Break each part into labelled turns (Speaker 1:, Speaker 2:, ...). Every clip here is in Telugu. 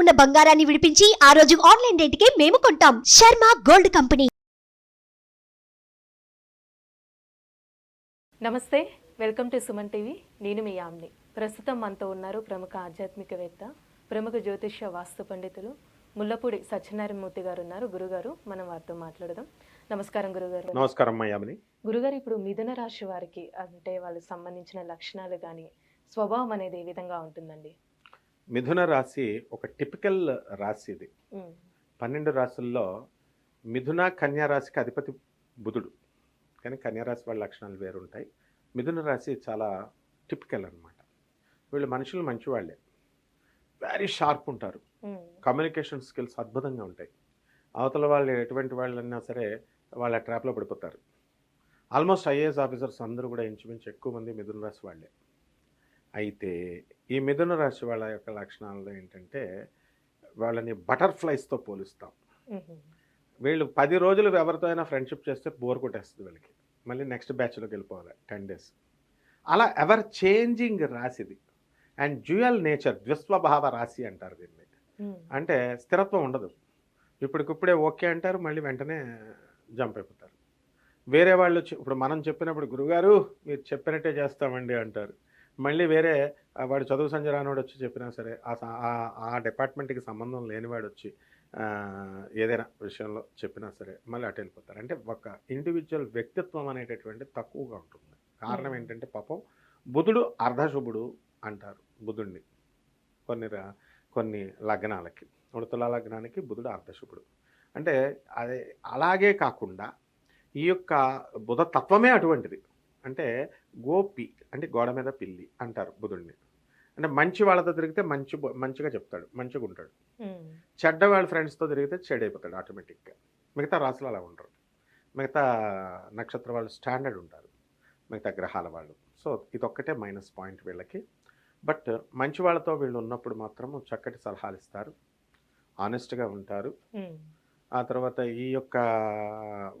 Speaker 1: ఉన్న బంగారాన్ని విడిపించి ఆ రోజు ఆన్లైన్ రేటుకే మేము కొంటాం. Sharma gold company.
Speaker 2: నమస్తే వెల్కమ్ టు సుమన్ టీవీ. నేను మీ యామ్ని. ప్రస్తుతం మనతో ఉన్నారు ప్రముఖ ఆధ్యాత్మికవేత్త ప్రముఖ జ్యోతిష్య వాస్తు పండితులు ముల్లపూడి సత్యనారాయణమూర్తి గారు ఉన్నారు. గురుగారు మనం వారితో మాట్లాడదాం. నమస్కారం గురుగారు.
Speaker 3: నమస్కారం
Speaker 2: గురుగారు ఇప్పుడు మిథున రాశి వారికి అంటే వాళ్ళకి సంబంధించిన లక్షణాలు కానీ స్వభావం అనేది ఏ విధంగా ఉంటుందండి?
Speaker 3: మిథున రాశి ఒక టిపికల్ రాశి ఇది. పన్నెండు రాశుల్లో మిథున కన్యా రాశికి అధిపతి బుధుడు. కానీ కన్యా రాశి వాళ్ళ లక్షణాలు వేరుంటాయి. మిథున రాశి చాలా టిపికల్ అన్నమాట. వీళ్ళు మనుషులు మంచివాళ్ళే వెరీ షార్ప్ ఉంటారు. కమ్యూనికేషన్ స్కిల్స్ అద్భుతంగా ఉంటాయి. అవతల వాళ్ళు ఎటువంటి వాళ్ళన్నా సరే వాళ్ళ ట్రాప్లో పడిపోతారు. ఆల్మోస్ట్ ఐఏఎస్ ఆఫీసర్స్ అందరూ కూడా ఇంచుమించు ఎక్కువ మంది మిథున రాశి వాళ్ళే. అయితే ఈ మిథున రాశి వాళ్ళ యొక్క లక్షణాలు ఏంటంటే వాళ్ళని బటర్ఫ్లైస్తో పోలుస్తాం. వీళ్ళు పది రోజులు ఎవరితో అయినా ఫ్రెండ్షిప్ చేస్తే బోర్ కొట్టేస్తుంది వీళ్ళకి. మళ్ళీ నెక్స్ట్ బ్యాచ్లోకి వెళ్ళిపోవాలి టెన్ డేస్. అలా ఎవర్ చేంజింగ్ రాశిది. అండ్ డ్యూయల్ నేచర్ ద్విస్వభావ రాశి అంటారు దీన్ని. అంటే స్థిరత్వం ఉండదు. ఇప్పటికిప్పుడే ఓకే అంటారు మళ్ళీ వెంటనే జంప్ అయిపోతారు. వేరే వాళ్ళు ఇప్పుడు మనం చెప్పినప్పుడు గురుగారు మీరు చెప్పినట్టే చేస్తామండి అంటారు. మళ్ళీ వేరే వాడు చదువు సంజరానోడు వచ్చి చెప్పినా సరే ఆ డిపార్ట్మెంట్కి సంబంధం లేనివాడు వచ్చి ఏదైనా విషయంలో చెప్పినా సరే మళ్ళీ అటు వెళ్ళిపోతారు అంటే ఒక ఇండివిజువల్ వ్యక్తిత్వం అనేటటువంటి తక్కువగా ఉంటుంది. కారణం. ఏంటంటే పాపం బుధుడు అర్ధశుభుడు అంటారు బుధుడిని కొన్ని కొన్ని లగ్నాలకి ఉడతల లగ్నానికి బుధుడు అర్ధశుభుడు. అంటే అదే అలాగే కాకుండా ఈ యొక్క బుధ తత్వమే అటువంటిది. అంటే గోపి అంటే గోడ మీద పిల్లి అంటారు బుధుడిని. అంటే మంచి వాళ్ళతో తిరిగితే మంచి మంచిగా చెప్తాడు మంచిగా ఉంటాడు. చెడ్డ వాళ్ళ ఫ్రెండ్స్తో తిరిగితే చెడైపోతాడు ఆటోమేటిక్గా. మిగతా రాసులు అలా ఉండరు. మిగతా నక్షత్ర వాళ్ళు స్టాండర్డ్ ఉంటారు. మిగతా గ్రహాల వాళ్ళు. సో ఇదొక్కటే మైనస్ పాయింట్ వీళ్ళకి. బట్ మంచి వాళ్ళతో వీళ్ళు ఉన్నప్పుడు మాత్రము చక్కటి సలహాలు ఇస్తారు. ఆనెస్ట్గా ఉంటారు. ఆ తర్వాత ఈ యొక్క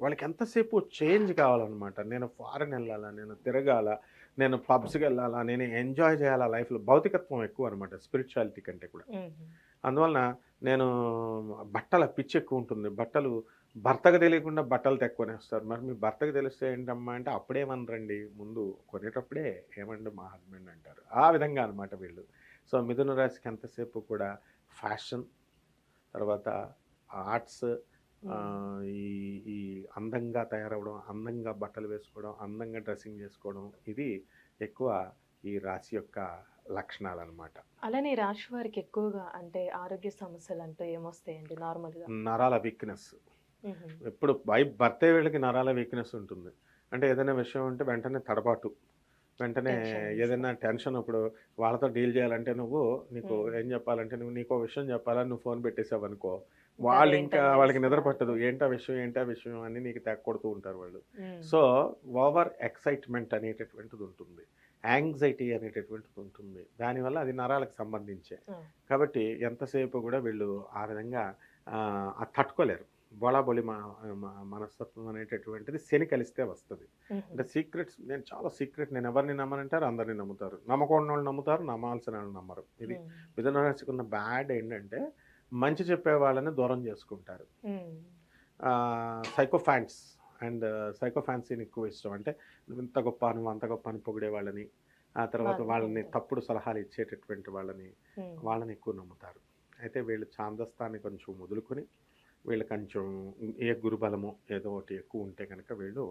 Speaker 3: వాళ్ళకి ఎంతసేపు చేంజ్ కావాలన్నమాట. నేను ఫారెన్ వెళ్ళాలా నేను తిరగాల నేను పబ్స్కి వెళ్ళాలా నేను ఎంజాయ్ చేయాలా లైఫ్లో భౌతికత్వం ఎక్కువ అనమాట స్పిరిచువాలిటీ కంటే కూడా. అందువలన నేను బట్టల పిచ్చి ఎక్కువ ఉంటుంది. బట్టలు భర్తకు తెలియకుండా బట్టలు తెక్కునేస్తారు మరి మీ భర్తకు తెలిస్తే ఏంటమ్మా అంటే అప్పుడేమనరండి ముందు కొనేటప్పుడే ఏమండి మా హస్బెండ్ అంటారు. ఆ విధంగా అనమాట వీళ్ళు. సో మిథున రాశికి ఎంతసేపు కూడా ఫ్యాషన్ తర్వాత ఆర్ట్స్ ఈ ఈ అందంగా తయారవడం అందంగా బట్టలు వేసుకోవడం అందంగా డ్రెస్సింగ్ చేసుకోవడం ఇది ఎక్కువ ఈ రాశి యొక్క లక్షణాలు అనమాట
Speaker 2: అలానే రాశి వారికి ఎక్కువగా అంటే ఆరోగ్య సమస్యలు అంటూ ఏమొస్తాయండి నార్మల్గా?
Speaker 3: నరాల వీక్నెస్. ఎప్పుడు బై బర్త్డే వీళ్ళకి నరాల వీక్నెస్ ఉంటుంది. అంటే ఏదైనా విషయం ఉంటే వెంటనే తడబాటు. వెంటనే. ఏదైనా టెన్షన్ ఇప్పుడు వాళ్ళతో డీల్ చేయాలంటే నువ్వు నీకు. ఏం చెప్పాలంటే నువ్వు నీకు విషయం చెప్పాలని నువ్వు ఫోన్ పెట్టేసావు అనుకో వాళ్ళు ఇంకా వాళ్ళకి నిద్ర. పట్టదు. ఏంటా విషయం? ఏంటా విషయం? అని నీకు తెగకొడుతూ ఉంటారు వాళ్ళు. సో ఓవర్ ఎక్సైట్మెంట్ అనేటటువంటిది ఉంటుంది. యాంగ్జైటీ అనేటటువంటిది ఉంటుంది. దానివల్ల అది నరాలకు సంబంధించే. కాబట్టి ఎంతసేపు కూడా వీళ్ళు ఆ విధంగా తట్టుకోలేరు. మా- మనస్తత్వం అనేటటువంటిది శని కలిస్తే వస్తుంది. అంటే సీక్రెట్స్ నేను చాలా సీక్రెట్ నేను ఎవరిని నమ్మనంటారు అందరిని నమ్ముతారు. నమ్మకూడని వాళ్ళు నమ్ముతారు నమ్మాల్సిన వాళ్ళు నమ్మరు. ఇది మిథున రాశికి ఉన్న బ్యాడ్ ఏంటంటే మంచి చెప్పే వాళ్ళని దూరం చేసుకుంటారు. సైకోఫాన్స్ అండ్ సైకోఫాన్సీని ఎక్కువ ఇష్టం. అంటే ఇంత గొప్ప నువ్వు అంత గొప్ప అని పొగిడే వాళ్ళని ఆ తర్వాత
Speaker 2: వాళ్ళని.
Speaker 3: తప్పుడు సలహాలు ఇచ్చేటటువంటి వాళ్ళని వాళ్ళని ఎక్కువ నమ్ముతారు. అయితే వీళ్ళు ఛాందస్తాన్ని కొంచెం వదులుకొని వీళ్ళు కొంచెం ఏ గురుబలము ఏదో ఒకటి ఎక్కువ ఉంటే కనుక వీళ్ళు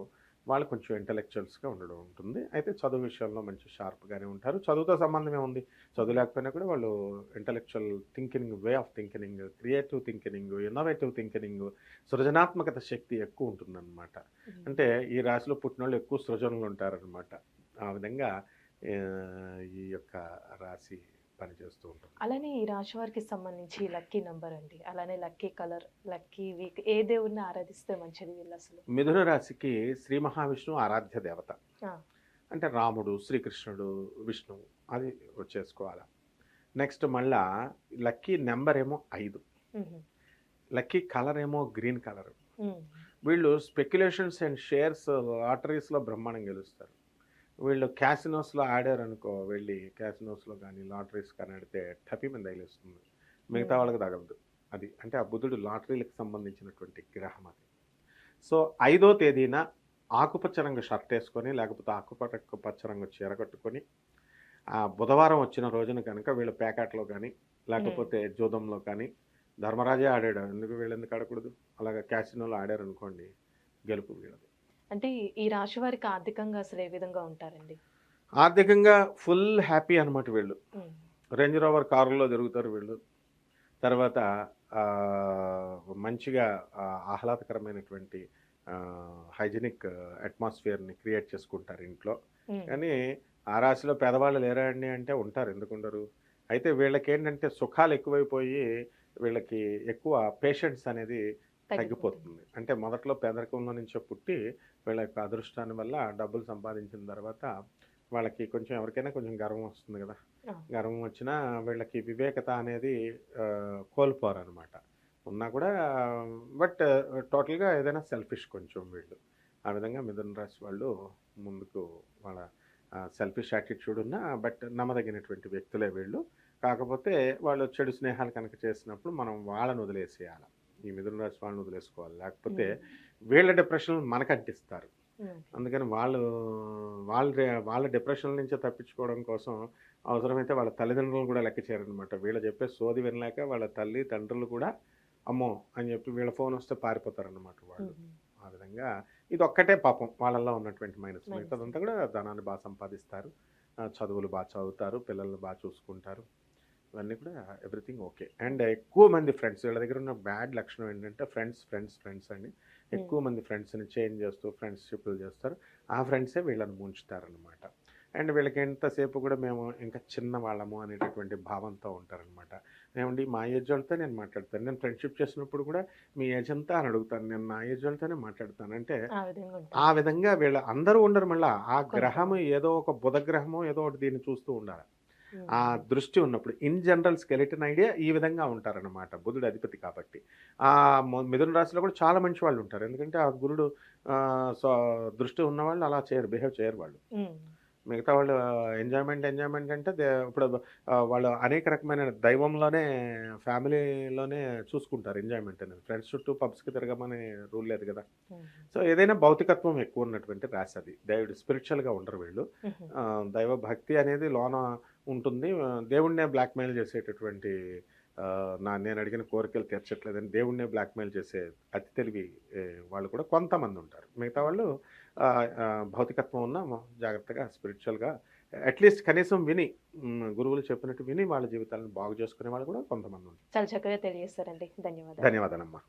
Speaker 3: వాళ్ళు కొంచెం ఇంటలెక్చువల్స్గా ఉండడం ఉంటుంది. అయితే చదువు విషయంలో మంచి షార్ప్గానే ఉంటారు. చదువుతో సంబంధమే ఉంది చదువు లేకపోయినా కూడా వాళ్ళు intellectual thinking way of thinking creative thinking innovative thinking సృజనాత్మకత శక్తి ఎక్కువ ఉంటుందన్నమాట. అంటే ఈ రాశిలో పుట్టిన వాళ్ళు ఎక్కువ సృజనలు ఉంటారనమాట ఆ విధంగా ఈ యొక్క రాశి పనిచేస్తూ ఉంటుంది.
Speaker 2: అలానే ఈ రాశి వారికి సంబంధించి లక్కీ నంబర్ అండి. అలానే లక్కీ కలర్ లక్కీ వీక్ ఏ దేవుడిని ఆరాధిస్తే మంచిది వీళ్ళు అసలు
Speaker 3: మిథున రాశికి శ్రీ మహావిష్ణువు ఆరాధ్య దేవత. అంటే రాముడు శ్రీకృష్ణుడు విష్ణువు అది చేసుకోవాలి నెక్స్ట్ మళ్ళా లక్కీ నెంబర్ ఏమో ఐదు లక్కీ కలర్ ఏమో గ్రీన్ కలర్. వీళ్ళు స్పెక్యులేషన్స్ అండ్ షేర్స్ లాటరీస్లో బ్రహ్మాండం గెలుస్తారు. వీళ్ళు క్యాసినోస్లో ఆడారు అనుకో వెళ్ళి క్యాసినోస్లో కానీ లాటరీస్ కానీ ఆడితే టపి మీద తగిలిస్తుంది. మిగతా. వాళ్ళకి తగలదు అది అంటే ఆ బుధుడు లాటరీలకు సంబంధించినటువంటి గ్రహం అది. సో ఐదో తేదీన ఆకుపచ్చ రంగు షర్ట్ వేసుకొని లేకపోతే ఆకుపచ్చ పచ్చ రంగు చీర కట్టుకొని ఆ బుధవారం వచ్చిన రోజున కనుక వీళ్ళ ప్యాకెట్లో కానీ లేకపోతే జూదంలో కానీ ధర్మరాజే ఆడాడు. ఎందుకు వీళ్ళు ఎందుకు ఆడకూడదు? అలాగా క్యాసినోలో ఆడారు అనుకోండి గెలుపు వీళ్ళది.
Speaker 2: అంటే ఈ- రాశి వారికి ఆర్థికంగా అసలు ఏ విధంగా ఉంటారండి?
Speaker 3: ఆర్థికంగా ఫుల్ హ్యాపీ అనమాట వీళ్ళు. రేంజ్ రోవర్ కారులో తిరుగుతారు వీళ్ళు. తర్వాత మంచిగా ఆహ్లాదకరమైనటువంటి హైజీనిక్ అట్మాస్ఫియర్ని క్రియేట్ చేసుకుంటారు ఇంట్లో. కానీ ఆ రాశిలో పేదవాళ్ళు లేరా అండి అంటే ఉంటారు. ఎందుకుండరు? అయితే వీళ్ళకి ఏంటంటే సుఖాలు ఎక్కువైపోయి వీళ్ళకి ఎక్కువ పేషెన్స్ అనేది తగ్గిపోతుంది. అంటే మొదట్లో పేదరికంలో నుంచే పుట్టి వీళ్ళ యొక్క అదృష్టాన్ని వల్ల డబ్బులు సంపాదించిన తర్వాత వాళ్ళకి కొంచెం ఎవరికైనా కొంచెం గర్వం వస్తుంది కదా. గర్వం వచ్చినా వీళ్ళకి వివేకత అనేది కోల్పోరు అనమాట ఉన్నా కూడా బట్ టోటల్గా ఏదైనా సెల్ఫిష్ కొంచెం వీళ్ళు. ఆ విధంగా మిథున రాశి వాళ్ళు ముందుకు వాళ్ళ సెల్ఫిష్ యాటిట్యూడ్ ఉన్న బట్ నమ్మదగినటువంటి వ్యక్తులే వీళ్ళు. కాకపోతే వాళ్ళు చెడు స్నేహాలు కనుక చేసినప్పుడు మనం వాళ్ళని వదిలేసేయాలి. ఈ మిథున రాశి వాళ్ళని వదిలేసుకోవాలి. లేకపోతే వీళ్ళ డిప్రెషన్ మనకు అంటిస్తారు. అందుకని వాళ్ళు వాళ్ళ వాళ్ళ డిప్రెషన్ నుంచి తప్పించుకోవడం కోసం అవసరమైతే వాళ్ళ తల్లిదండ్రులు కూడా లెక్క చేయరనమాట వీళ్ళు చెప్పే సోది వినలేక వాళ్ళ తల్లి తండ్రులు కూడా అమ్మో అని చెప్పి వీళ్ళ ఫోన్ వస్తే పారిపోతారన్నమాట వాళ్ళు. ఆ విధంగా ఇది ఒక్కటే పాపం వాళ్ళల్లో ఉన్నటువంటి మైనస్. మిగతాదంతా కూడా ధనాన్ని బాగా సంపాదిస్తారు. చదువులు బాగా చదువుతారు పిల్లల్ని బాగా చూసుకుంటారు. ఇవన్నీ కూడా ఎవ్రీథింగ్ ఓకే అండ్ ఎక్కువ మంది ఫ్రెండ్స్ వీళ్ళ దగ్గర ఉన్న బ్యాడ్ లక్షణం ఏంటంటే ఫ్రెండ్స్ ఫ్రెండ్స్ ఫ్రెండ్స్ అండి ఎక్కువ మంది ఫ్రెండ్స్ని చేంజ్ చేస్తూ ఫ్రెండ్షిప్లు చేస్తారు. ఆ ఫ్రెండ్సే వీళ్ళని ముంచుతారనమాట అండ్ వీళ్ళకి ఎంతసేపు కూడా మేము ఇంకా చిన్న వాళ్ళము అనేటటువంటి భావంతో ఉంటారనమాట ఏమండి మా ఏజ్ వాళ్ళతో నేను మాట్లాడతాను. నేను ఫ్రెండ్షిప్ చేసినప్పుడు కూడా మీ ఏజ్ అంతా అని అడుగుతాను. నేను నా ఏజ్ వాళ్ళతోనే మాట్లాడతాను. అంటే
Speaker 2: ఆ విధంగా
Speaker 3: వీళ్ళ అందరూ ఉండరు మళ్ళీ. ఆ గ్రహము ఏదో ఒక బుధ గ్రహమో ఏదో ఒకటి దీన్ని చూస్తూ ఉండాలి. ఆ దృష్టి ఉన్నప్పుడు ఇన్ జనరల్ స్కెలిటన్ ఐడియా ఈ విధంగా ఉంటారన్నమాట బుధుడు అధిపతి కాబట్టి. ఆ మిథున రాశిలో కూడా చాలా మంచి వాళ్ళు ఉంటారు. ఎందుకంటే ఆ గురుడు దృష్టి ఉన్న వాళ్ళు అలా చేయరు బిహేవ్ చేయరు వాళ్ళు. మిగతా వాళ్ళు ఎంజాయ్మెంట్ ఎంజాయ్మెంట్ అంటే ఇప్పుడు వాళ్ళు అనేక రకమైన దైవంలోనే ఫ్యామిలీలోనే చూసుకుంటారు ఎంజాయ్మెంట్ అనేది. ఫ్రెండ్స్ చుట్టూ పబ్స్కి తిరగమని రూల్ లేదు కదా. సో ఏదైనా భౌతికత్వం ఎక్కువ ఉన్నటువంటి రాశి అది. దేవుడు స్పిరిచువల్గా ఉండరు వీళ్ళు. దైవ భక్తి అనేది లోన ఉంటుంది. దేవుణ్ణే బ్లాక్మెయిల్ చేసేటటువంటి నా నేను అడిగిన కోరికలు తీర్చట్లేదని దేవుణ్ణే బ్లాక్మెయిల్ చేసే అతి తెలివి వాళ్ళు కూడా కొంతమంది ఉంటారు. మిగతా వాళ్ళు భౌతికత్వం ఉన్న జాగ్రత్తగా స్పిరిచువల్గా అట్లీస్ట్ కనీసం విని గురువులు చెప్పినట్టు విని వాళ్ళ జీవితాలను బాగు చేసుకునే వాళ్ళు కూడా కొంతమంది ఉంటారు.
Speaker 2: చాలా చక్కగా తెలియజేస్తారండి ధన్యవాదాలు.
Speaker 3: ధన్యవాదాలమ్మా.